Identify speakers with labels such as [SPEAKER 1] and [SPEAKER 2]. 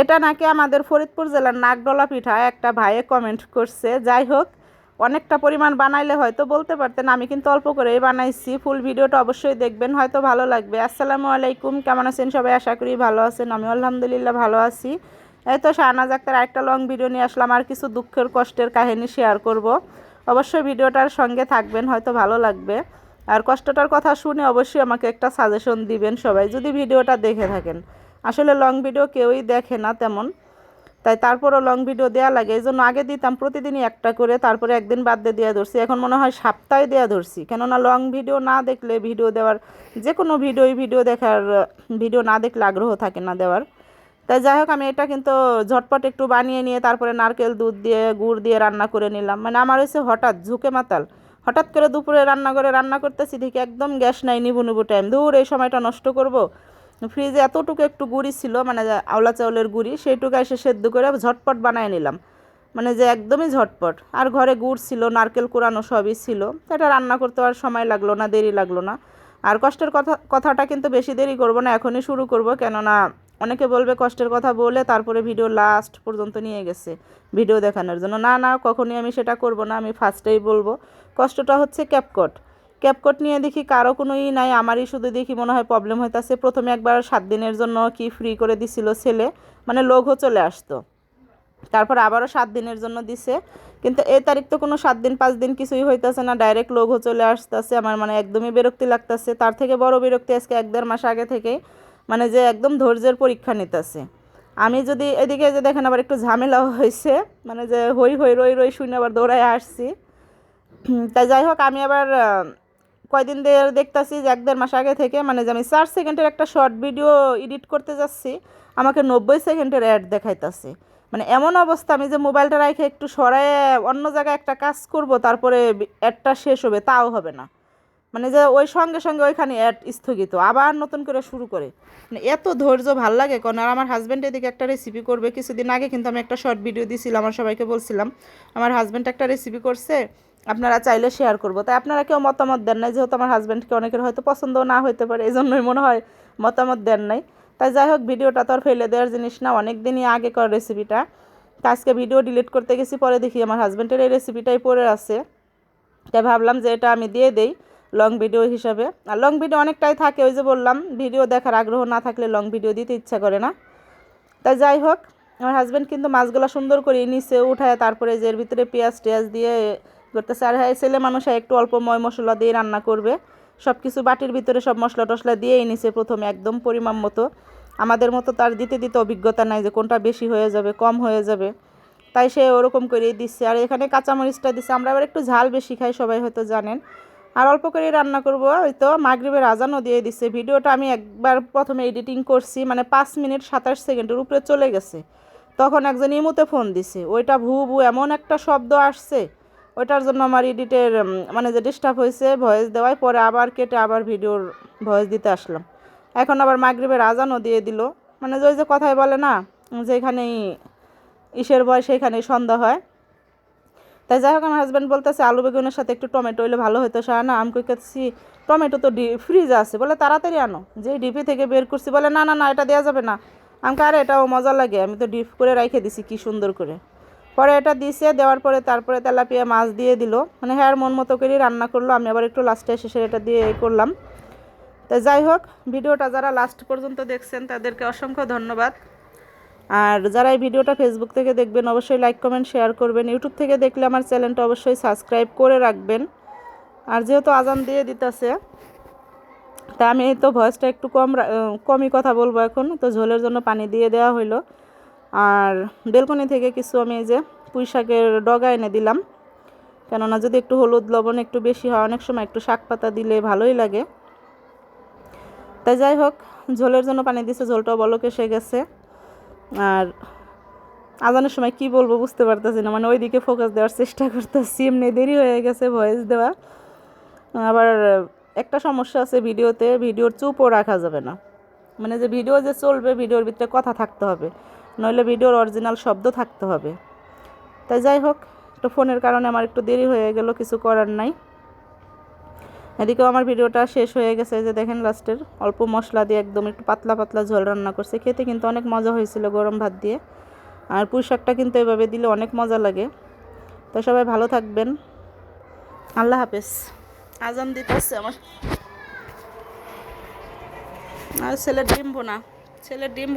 [SPEAKER 1] এটা নাকি আমাদের ফরিদপুর জেলার নাগডলা পিঠা, একটা ভাইয়ে কমেন্ট করছে। যাই হোক, অনেকটা পরিমাণ বানাইলে হয়তো বলতে পারতেন, আমি কিন্তু অল্প করেই বানাইছি। ফুল ভিডিওটা অবশ্যই দেখবেন, হয়তো ভালো লাগবে। আসসালামু আলাইকুম, কেমন আছেন সবাই? আশা করি ভালো আছেন আমি আলহামদুলিল্লাহ ভালো আছি। এই তো শাহনাজ আক্তার একটা লং ভিডিও নিয়ে আসলাম, আর কিছু দুঃখের, কষ্টের কাহিনী শেয়ার করব। অবশ্যই ভিডিওটার সঙ্গে থাকবেন, হয়তো ভালো লাগবে। আর কষ্টটার কথা শুনে অবশ্যই আমাকে একটা সাজেশন দিবেন সবাই, যদি ভিডিওটা দেখে থাকেন। আসলে লং ভিডিও কেউই দেখে না তেমন। তাই তারপরও লং ভিডিও দেওয়া লাগে, এই জন্য আগে দিতাম প্রতিদিনই একটা করে, তারপরে একদিন বাদ দিয়ে দেওয়া ধরছি। এখন মনে হয় সপ্তাহে দেওয়া ধরছি, কেননা লং ভিডিও না দেখলে ভিডিও দেওয়ার যে কোনো ভিডিওই ভিডিও দেখার ভিডিও না দেখলে আগ্রহ থাকে না দেওয়ার। তাই যাই হোক, আমি এটা কিন্তু ঝটপট একটু বানিয়ে নিয়ে তারপরে নারকেল দুধ দিয়ে, গুড় দিয়ে রান্না করে নিলাম। মানে আমার হয়েছে হঠাৎ ঝুঁকে মাতাল। হঠাৎ করে দুপুরে রান্না করে রান্না করতেছি, দেখি একদম গ্যাস নাই, নিবু নিবু টাইম দূর এই সময়টা নষ্ট করব। ফ্রিজে এতটুকু একটু গুড়ি ছিল মানে আওলা চাউলের গুড়ি, সেইটুকু এসে সেদ্ধ করে ঝটপট বানিয়ে নিলাম। মানে যে একদমই ঝটপট। আর ঘরে গুড় ছিল, নারকেল কোরানো সবই ছিল। এটা রান্না করতে আর সময় লাগল না, দেরি লাগল না। আর কষ্টের কথা, কথাটা কিন্তু বেশি দেরি করব না, এখনই শুরু করব। কেননা অনেকে বলবে কষ্টের কথা বলে তারপরে ভিডিও লাস্ট পর্যন্ত নিয়ে গেছে ভিডিও দেখানোর জন্য। না না, কখনই আমি সেটা করব না, আমি ফার্স্টেই বলব। কষ্টটা হচ্ছে ক্যাপকট ক্যাপকট নিয়ে দেখি কারও কোনো ই নাই, আমারই শুধু দেখি মনে হয় প্রবলেম হইতাছে। প্রথমে একবার সাত দিনের জন্য কি ফ্রি করে দিছিল ছেলে মানে লোগো চলে আসতো। তারপর আবারও সাত দিনের জন্য দিছে। কিন্তু এই তারিখ তো কোনো সাত দিন, পাঁচ দিন কিছুই হইতাছে না ডাইরেক্ট লোগো চলে আসতেছে। আমার মানে একদমই বিরক্তি লাগতেছে। তার থেকে বড় বিরক্তি আজকে এক দেড় মাস আগে থেকেই মানে যে একদম ধৈর্যের পরীক্ষা নিতেছে। আমি যদি এদিকে যে দেখেন আবার একটু ঝামেলা হয়েছে মানে যে হই হই রই রই শুনে আবার দৌড়ায় আসছি। তাই যাই হোক, আমি আবার কয়দিন দেখতেছি যে এক দেড় মাস আগে থেকে মানে যে আমি চার সেকেন্ডের একটা শর্ট ভিডিও এডিট করতে যাচ্ছি, আমাকে নব্বই সেকেন্ডের অ্যাড দেখাইতেছে। মানে এমন অবস্থা, আমি যে মোবাইলটা রাখে একটু সরায় অন্য জায়গায় একটা কাজ করব, তারপরে অ্যাডটা শেষ হবে, তাও হবে না। মানে যে ওই সঙ্গে সঙ্গে ওইখানে অ্যাড স্থগিত, আবার নতুন করে শুরু করে। মানে এত ধৈর্য ভালো লাগে, কারণ আর আমার হাজব্যান্ড এদিকে একটা রেসিপি করবে, কিছুদিন আগে কিন্তু আমি একটা শর্ট ভিডিও দিয়েছিলাম আমার সবাইকে বলছিলাম, আমার হাজব্যান্ড একটা রেসিপি করছে, আপনারা চাইলে শেয়ার করব। তাই আপনারা কেউ মতামত দেন নাই, যেহেতু আমার হাজব্যান্ডকে অনেকের হয়তো পছন্দ না হতে পারে এই জন্যই মনে হয় মতামত দেন নাই। তাই যাই হোক ভিডিওটা তো আর ফেলে দেওয়ার জিনিস না অনেক দিনই আগে কর রেসিপিটা তা আজকে ভিডিও ডিলিট করতে গেছি, পরে দেখি আমার হাজব্যান্ডের এই রেসিপিটাই পড়ে আছে। তাই ভাবলাম যে এটা আমি দিয়ে দেই। লং ভিডিও হিসাবে। আর লং ভিডিও অনেকটাই থাকে, ওই যে বললাম ভিডিও দেখার আগ্রহ না থাকলে লং ভিডিও দিতে ইচ্ছা করে না। তাই যাই হোক, আমার হাজব্যান্ড কিন্তু মাছগুলো সুন্দর করে নিচে উঠায়, তারপরে যে এর ভিতরে পেঁয়াজ টেয়াজ দিয়ে করতেছে। আর হ্যাঁ ছেলে মানুষ একটু অল্প ময় মশলা দিয়ে রান্না করবে। সব কিছু বাটির ভিতরে সব মশলা টশলা দিয়েই নিছে প্রথমে, একদম পরিমাণ মতো। আমাদের মতো তার দিতে দিতে অভিজ্ঞতা নাই যে কোনটা বেশি হয়ে যাবে, কম হয়ে যাবে। তাই সে ওরকম করেই দিচ্ছে। আর এখানে কাঁচামরিচটা দিচ্ছে আমরা আবার একটু ঝাল বেশি খাই, সবাই হয়তো জানেন। আর অল্প করে রান্না করব, ওই তো মাগরীবের আজানও দিয়ে দিছে। ভিডিওটা আমি একবার প্রথমে এডিটিং করছি মানে পাঁচ মিনিট সাতাশ সেকেন্ডের উপরে চলে গেছে। তখন একজন ইমুতে ফোন দিছে, ওইটা ভু ভু এমন একটা শব্দ আসছে। ওইটার জন্য আমার এডিটের মানে যে ডিস্টার্ব হয়েছে ভয়েস দেওয়ায় পরে আবার কেটে আবার ভিডিওর ভয়েস দিতে আসলাম। এখন আবার মাগরীবের আজানও দিয়ে দিল। মানে যে ওই যে কথাই বলে না যেখানেই ইসের বয় সেখানেই সন্ধ্যা হয়। তাই যাই হোক, আমার হাজব্যান্ড বলতেছে, আলু বেগুনের সাথে একটু টমেটো হইলে ভালো হতো না আমি কইতেছি টমেটো তো ডি ফ্রিজ আছে। বলে, তাড়াতাড়ি আনো। যে ডিপি থেকে বের করছি। বলে, না না না, এটা দেওয়া যাবে না। আমাকে আরে এটাও মজা লাগে। আমি তো ডিপ করে রেখে দিছি, কি সুন্দর করে। পরে এটা দিছে, দেওয়ার পরে তারপরে তেলাপিয়া মাছ দিয়ে দিল। মানে হ্যাঁ মন মতো করেই রান্না করল। আমি আবার একটু লাস্টে শেষে এটা দিয়ে করলাম। তো যাই হোক, ভিডিওটা যারা লাস্ট পর্যন্ত দেখছেন, তাদেরকে অসংখ্য ধন্যবাদ। আর যারা এই ভিডিওটা ফেসবুক থেকে দেখবেন, অবশ্যই লাইক কমেন্ট শেয়ার করবেন। ইউটিউব থেকে দেখলে আমার চ্যানেলটা অবশ্যই সাবস্ক্রাইব করে রাখবেন। আর যেহেতু আজান দিয়ে দিতেছে, তা আমি তো ভয়েসটা একটু কম কমই কথা বলব এখন। তো ঝোলের জন্য পানি দিয়ে দেওয়া হইল। আর বেলকনি থেকে কিছু আমি এই যে পুঁই শাকের ডগা এনে দিলাম। কেননা যদি একটু হলুদ, লবণ একটু বেশি হয়, অনেক সময় একটু শাক পাতা দিলে ভালোই লাগে। তাই যাই হোক, ঝোলের জন্য পানি দিছে ঝোলটাও বলক এসে গেছে আর আজানের সময় কি বলব বুঝতে পারতেছি না। মানে ওইদিকে ফোকাস দেওয়ার চেষ্টা করতেছি, এমনি দেরি হয়ে গেছে ভয়েস দেওয়া। আবার একটা সমস্যা আছে ভিডিওতে, ভিডিওর চুপও রাখা যাবে না। মানে যে ভিডিও যে চলবে, ভিডিওর ভিতরে কথা থাকতে হবে। নইলে ভিডিওর অরিজিনাল শব্দ থাকতে হবে। তাই যাই হোক, একটু ফোনের কারণে আমার একটু দেরি হয়ে গেল, কিছু করার নাই। এদিকেও আমার ভিডিওটা শেষ হয়ে গেছে যে দেখেন লাস্টের। অল্প মশলা দিয়ে একদম একটু পাতলা পাতলা ঝোল রান্না করছে। খেতে কিন্তু অনেক মজা হয়েছিল গরম ভাত দিয়ে। আর পুঁই শাকটা কিন্তু এভাবে দিলে অনেক মজা লাগে। তো সবাই ভালো থাকবেন। আল্লাহ হাফেজ। আজান দিতেছে আমার। আর ছেলের ডিম ভোনা। ছেলের ডিম